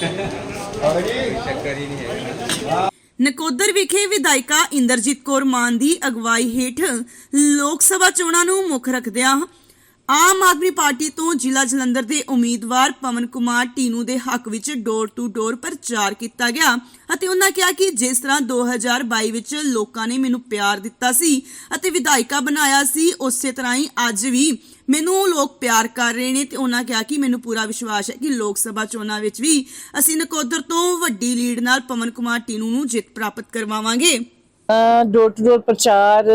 ਚੱਕਰ ਹੀ ਨਹੀਂ ਹੈਗਾ ਨਕੋਦਰ ਵਿਖੇ ਵਿਧਾਇਕਾ ਇੰਦਰਜੀਤ ਕੌਰ ਮਾਨ ਦੀ ਅਗਵਾਈ ਹੇਠ ਲੋਕ ਸਭਾ ਚੋਣਾਂ ਨੂੰ ਮੁੱਖ ਰੱਖਦਿਆਂ ਆਮ ਆਦਮੀ ਪਾਰਟੀ ਤੋਂ ਜ਼ਿਲ੍ਹਾ ਜਲੰਧਰ ਦੇ ਉਮੀਦਵਾਰ ਪਵਨ ਕੁਮਾਰ ਟੀਨੂ ਦੇ ਹੱਕ ਵਿੱਚ ਡੋਰ ਟੂ ਡੋਰ ਪ੍ਰਚਾਰ ਕੀਤਾ ਗਿਆ ਅਤੇ ਉਹਨਾਂ ਕਿਹਾ ਕਿ ਜਿਸ ਤਰ੍ਹਾਂ 2022 ਵਿੱਚ ਲੋਕਾਂ ਨੇ ਮੈਨੂੰ ਪਿਆਰ ਦਿੱਤਾ ਸੀ ਅਤੇ ਵਿਧਾਇਕਾ ਬਣਾਇਆ ਸੀ, ਉਸੇ ਤਰ੍ਹਾਂ ਹੀ ਅੱਜ ਵੀ ਮੈਨੂੰ ਲੋਕ ਪਿਆਰ ਕਰ ਰਹੇ ਨੇ ਤੇ ਉਹਨਾਂ ਕਿਹਾ ਕਿ ਮੈਨੂੰ ਪੂਰਾ ਵਿਸ਼ਵਾਸ ਹੈ ਕਿ ਲੋਕ ਸਭਾ ਚੋਣਾਂ ਵਿੱਚ ਵੀ ਅਸੀਂ ਨਕੋਦਰ ਤੋਂ ਵੱਡੀ ਲੀਡ ਨਾਲ ਪਵਨ ਕੁਮਾਰ ਟੀਨੂ ਨੂੰ ਜਿੱਤ ਪ੍ਰਾਪਤ ਕਰਵਾਵਾਂਗੇ। ਡੋਰ ਟੂ ਡੋਰ ਪ੍ਰਚਾਰ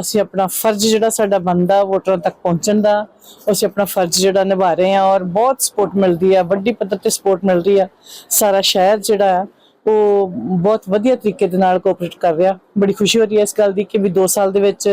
ਅਸੀਂ ਆਪਣਾ ਫਰਜ਼ ਜਿਹੜਾ ਸਾਡਾ ਬੰਦਾ ਵੋਟਰਾਂ ਤੱਕ ਪਹੁੰਚਣ ਦਾ, ਅਸੀਂ ਆਪਣਾ ਫਰਜ਼ ਜਿਹੜਾ ਨਿਭਾ ਰਹੇ ਹਾਂ ਔਰ ਬਹੁਤ ਸਪੋਰਟ ਮਿਲਦੀ ਹੈ ਵੱਡੀ ਪੱਧਰ ਤੇ ਸਪੋਰਟ ਮਿਲ ਰਹੀ ਹੈ ਸਾਰਾ ਸ਼ਹਿਰ ਜਿਹੜਾ ਹੈ ਉਹ ਬਹੁਤ ਵਧੀਆ ਤਰੀਕੇ ਦੇ ਨਾਲ ਕੋਆਪਰੇਟ ਕਰ ਰਿਹਾ। ਬੜੀ ਖੁਸ਼ੀ ਹੋ ਰਹੀ ਹੈ ਇਸ ਗੱਲ ਦੀ ਕਿ ਵੀ 2 ਸਾਲ ਦੇ ਵਿੱਚ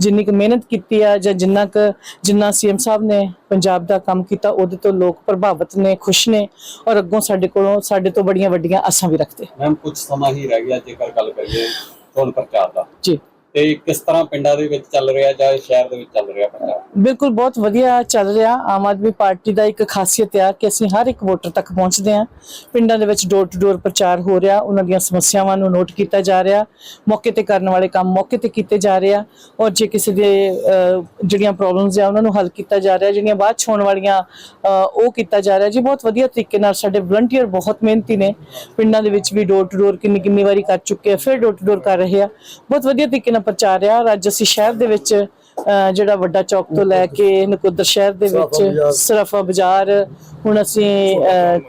ਜਿੰਨੀ ਕੁ ਮਿਹਨਤ ਕੀਤੀ ਆ ਜਾਂ ਜਿੰਨਾ ਕੁ ਜਿੰਨਾ ਸੀਐਮ ਸਾਹਿਬ ਨੇ ਪੰਜਾਬ ਦਾ ਕੰਮ ਕੀਤਾ ਉਹਦੇ ਤੋਂ ਲੋਕ ਪ੍ਰਭਾਵਿਤ ਨੇ ਖੁਸ਼ ਨੇ ਔਰ ਅੱਗੋਂ ਸਾਡੇ ਕੋਲੋਂ ਸਾਡੇ ਤੋਂ ਬੜੀਆਂ ਵੱਡੀਆਂ ਆਸਾਂ ਵੀ ਰੱਖਦੇ। ਮੈਮ ਕੁਝ ਸਮਾਂ ਹੀ ਰਹਿ ਗਿਆ ਜੇਕਰ ਗੱਲ ਕਰੀਏ ਚੋਣ ਪ੍ਰਚਾਰ ਦਾ। ਜੀ। ਤੇ ਕਿਸ ਤਰ੍ਹਾਂ ਪਿੰਡਾਂ ਦੇ ਵਿੱਚ ਚੱਲ ਰਿਹਾ ਜਾਂ ਸ਼ਹਿਰ ਦੇ ਵਿੱਚ ਚੱਲ ਰਿਹਾ ਪ੍ਰਚਾਰ ਬਿਲਕੁਲ ਬਹੁਤ ਵਧੀਆ ਚੱਲ ਰਿਹਾ। ਆਮ ਆਦਮੀ ਪਾਰਟੀ ਦਾ ਇੱਕ ਖਾਸੀਅਤ ਹੈ ਕਿ ਅਸੀਂ ਹਰ ਇੱਕ ਵੋਟਰ ਤੱਕ ਪਹੁੰਚਦੇ ਹਾਂ। ਪਿੰਡਾਂ ਦੇ ਵਿੱਚ ਡੋਰ ਟੂ ਡੋਰ ਪ੍ਰਚਾਰ ਹੋ ਰਿਹਾ, ਉਹਨਾਂ ਦੀਆਂ ਸਮੱਸਿਆਵਾਂ ਨੂੰ ਨੋਟ ਕੀਤਾ ਜਾ ਰਿਹਾ, ਮੌਕੇ ਤੇ ਕਰਨ ਵਾਲੇ ਕੰਮ ਮੌਕੇ ਤੇ ਕੀਤੇ ਜਾ ਰਹੇ ਆ ਔਰ ਜੇ ਕਿਸੇ ਦੇ ਜਿਹੜੀਆਂ ਪ੍ਰੋਬਲਮਸ ਆ ਉਹਨਾਂ ਨੂੰ ਹੱਲ ਕੀਤਾ ਜਾ ਰਿਹਾ, ਜਿਹੜੀਆਂ ਬਾਅਦ 'ਚ ਹੋਣ ਵਾਲੀਆਂ ਉਹ ਕੀਤਾ ਜਾ ਰਿਹਾ। ਜੀ ਬਹੁਤ ਵਧੀਆ ਤਰੀਕੇ ਨਾਲ ਸਾਡੇ ਵਲੰਟੀਅਰ ਬਹੁਤ ਮਿਹਨਤੀ ਨੇ। ਪਿੰਡਾਂ ਦੇ ਵਿੱਚ ਵੀ ਡੋਰ ਟੂ ਡੋਰ ਕਿੰਨੀ ਕਿੰਨੀ ਵਾਰੀ ਕਰ ਚੁੱਕੇ ਆ, ਫਿਰ ਡੋਰ ਟੂ ਡੋਰ ਕਰ ਰਹੇ ਆ। ਬਹੁਤ ਵਧੀਆ ਤਰੀਕੇ ਨਾਲ ਪ੍ਰਚਾਰ ਰਿਹਾ ਔਰ ਅੱਜ ਅਸੀਂ ਸ਼ਹਿਰ ਦੇ ਵਿੱਚ ਜਿਹੜਾ ਵੱਡਾ ਚੌਕ ਤੋਂ ਲੈ ਕੇ ਨਕੋਦਰ ਸ਼ਹਿਰ ਦੇ ਵਿੱਚ ਸਰਾਫਾ ਬਾਜ਼ਾਰ। ਹੁਣ ਅਸੀਂ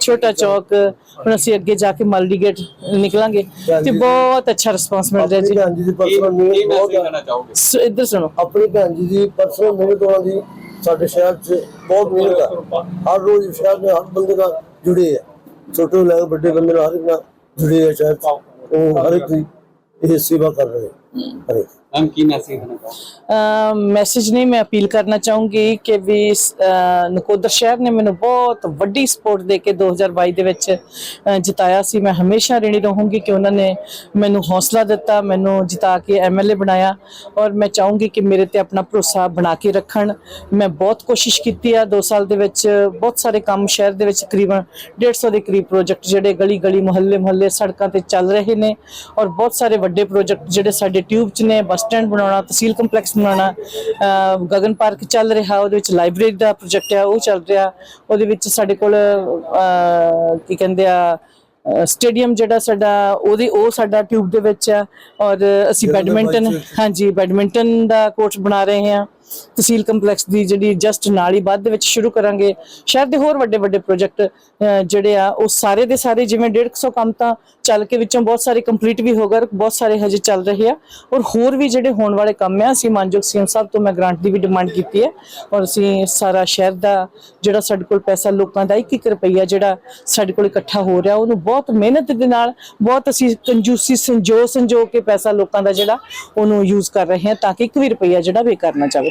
ਛੋਟਾ ਚੌਕ ਹੁਣ ਅਸੀਂ ਅੱਗੇ ਜਾ ਕੇ ਮਾਲਡੀ ਗੇਟ ਨਿਕਲਾਂਗੇ ਤੇ ਬਹੁਤ ਅੱਛਾ ਰਿਸਪਾਂਸ ਮਿਲ ਰਿਹਾ ਜੀ। ਭੈਣ ਜੀ ਦੀ ਪਰਸਨਲ ਮਿਹਨਤ ਬਹੁਤ ਦੇਣਾ ਚਾਹੋਗੇ? ਸੋ ਇੱਧਰ ਸੁਣੋ। ਆਪਣੀ ਭੈਣ ਜੀ ਦੀ ਪਰਸਨਲ ਮਿਹਨਤ ਉਹਨਾਂ ਦੀ ਸਾਡੇ ਸ਼ਹਿਰ 'ਚ ਬਹੁਤ ਮਿਹਨਤ ਹੈ ਹਰ ਰੋਜ਼ ਸ਼ਹਿਰ ਦੇ ਹਰ ਬੰਦੇ ਨਾਲ ਜੁੜੇ ਆ। ਛੋਟੇ ਲੈ ਵੱਡੇ ਬੰਦੇ ਨਾਲ ਹਰ ਇੱਕ ਨਾਲ ਜੁੜੇ ਆ ਸ਼ਹਿਰ ਉਹ ਹਰ ਇੱਕ ਦੀ ਇਹ ਸੇਵਾ ਕਰ ਰਹੇ ਹਰ ਇੱਕ ਮੈਮ, ਕੀ ਮੈਸੇਜ ਦੇਣਾ ਮੈਸੇਜ ਨਹੀਂ, ਮੈਂ ਅਪੀਲ ਕਰਨਾ ਚਾਹੂੰਗੀ ਕਿ ਵੀ ਨਕੋਦਰ ਸ਼ਹਿਰ ਨੇ ਮੈਨੂੰ ਬਹੁਤ ਵੱਡੀ ਸਪੋਰਟ ਦੇ ਕੇ 2022 ਦੇ ਵਿੱਚ ਜਿਤਾਇਆ ਸੀ। ਮੈਂ ਹਮੇਸ਼ਾ ਰਣੀ ਰਹੂੰਗੀ ਕਿ ਉਹਨਾਂ ਨੇ ਮੈਨੂੰ ਹੌਸਲਾ ਦਿੱਤਾ, ਮੈਨੂੰ ਜਿਤਾ ਕੇ ਐਮਐਲਏ ਬਣਾਇਆ। ਔਰ ਮੈਂ ਚਾਹੂੰਗੀ ਕਿ ਮੇਰੇ ਤੇ ਆਪਣਾ ਭਰੋਸਾ ਬਣਾ ਕੇ ਰੱਖਣ। ਮੈਂ ਬਹੁਤ ਕੋਸ਼ਿਸ਼ ਕੀਤੀ ਆ 2 ਸਾਲ ਦੇ ਵਿੱਚ, ਬਹੁਤ ਸਾਰੇ ਕੰਮ ਸ਼ਹਿਰ ਦੇ ਵਿੱਚ ਤਕਰੀਬਨ 150 ਦੇ ਕਰੀਬ ਪ੍ਰੋਜੈਕਟ ਜਿਹੜੇ ਗਲੀ ਗਲੀ, ਮੁਹੱਲੇ ਮੁਹੱਲੇ ਸੜਕਾਂ ਤੇ ਚੱਲ ਰਹੇ ਨੇ। ਔਰ ਬਹੁਤ ਸਾਰੇ ਵੱਡੇ ਪ੍ਰੋਜੈਕਟ ਜਿਹੜੇ ਸਾਡੇ ਟਿਊਬ 'ਚ ਨੇ, ਬੱਸ ਸਟੈਂਡ ਬਣਾਉਣਾ ਤਹਿਸੀਲ ਕੰਪਲੈਕਸ ਬਣਾਉਣਾ ਗਗਨ ਪਾਰਕ ਚੱਲ ਰਿਹਾ ਉਹਦੇ ਵਿੱਚ ਲਾਇਬ੍ਰੇਰੀ ਦਾ ਪ੍ਰੋਜੈਕਟ ਹੈ ਉਹ ਚੱਲ ਰਿਹਾ। ਉਹਦੇ ਵਿੱਚ ਸਾਡੇ ਕੋਲ ਕੀ ਕਹਿੰਦੇ ਆ ਸਟੇਡੀਅਮ ਜਿਹੜਾ ਸਾਡਾ ਉਹਦੇ ਉਹ ਸਾਡਾ ਟਿਊਬ ਦੇ ਵਿੱਚ ਆ। ਔਰ ਅਸੀਂ ਬੈਡਮਿੰਟਨ ਹਾਂਜੀ ਬੈਡਮਿੰਟਨ ਦਾ ਕੋਰਟ ਬਣਾ ਰਹੇ ਹਾਂ। ਤਹਿਸੀਲ ਕੰਪਲੈਕਸ ਦੀ ਜਿਹੜੀ ਜਸਟ ਨਾਲ ਹੀ ਬਾਅਦ ਦੇ ਵਿੱਚ ਸ਼ੁਰੂ ਕਰਾਂਗੇ। ਸ਼ਹਿਰ ਦੇ ਹੋਰ ਵੱਡੇ ਵੱਡੇ ਪ੍ਰੋਜੈਕਟ ਜਿਹੜੇ ਆ, ਉਹ ਸਾਰੇ ਦੇ ਸਾਰੇ ਜਿਵੇਂ 150 ਕੰਮ ਤਾਂ ਚੱਲ ਕੇ ਵਿੱਚੋਂ ਬਹੁਤ ਸਾਰੇ ਕੰਪਲੀਟ ਵੀ ਹੋ ਗਏ ਬਹੁਤ ਸਾਰੇ ਹਜੇ ਚੱਲ ਰਹੇ ਆ। ਔਰ ਹੋਰ ਵੀ ਜਿਹੜੇ ਹੋਣ ਵਾਲੇ ਕੰਮ ਆ, ਅਸੀਂ ਮਾਨਯੋਗ ਸੀਐਮ ਸਾਹਿਬ ਤੋਂ ਮੈਂ ਗ੍ਰਾਂਟ ਦੀ ਵੀ ਡਿਮਾਂਡ ਕੀਤੀ ਹੈ। ਔਰ ਅਸੀਂ ਸਾਰਾ ਸ਼ਹਿਰ ਦਾ ਜਿਹੜਾ ਸਾਡੇ ਕੋਲ ਪੈਸਾ, ਲੋਕਾਂ ਦਾ 1 ਰੁਪਈਆ ਜਿਹੜਾ ਸਾਡੇ ਕੋਲ ਇਕੱਠਾ ਹੋ ਰਿਹਾ, ਉਹਨੂੰ ਬਹੁਤ ਮਿਹਨਤ ਦੇ ਨਾਲ, ਬਹੁਤ ਅਸੀਂ ਕੰਜੂਸੀ ਸੰਜੋ ਸੰਜੋ ਕੇ ਪੈਸਾ ਲੋਕਾਂ ਦਾ ਜਿਹੜਾ ਉਹਨੂੰ ਯੂਜ਼ ਕਰ ਰਹੇ ਹਾਂ ਤਾਂ ਕਿ 1 ਵੀ ਰੁਪਈਆ ਜਿਹੜਾ ਬੇਕਾਰ ਨਾ ਜਾਵੇ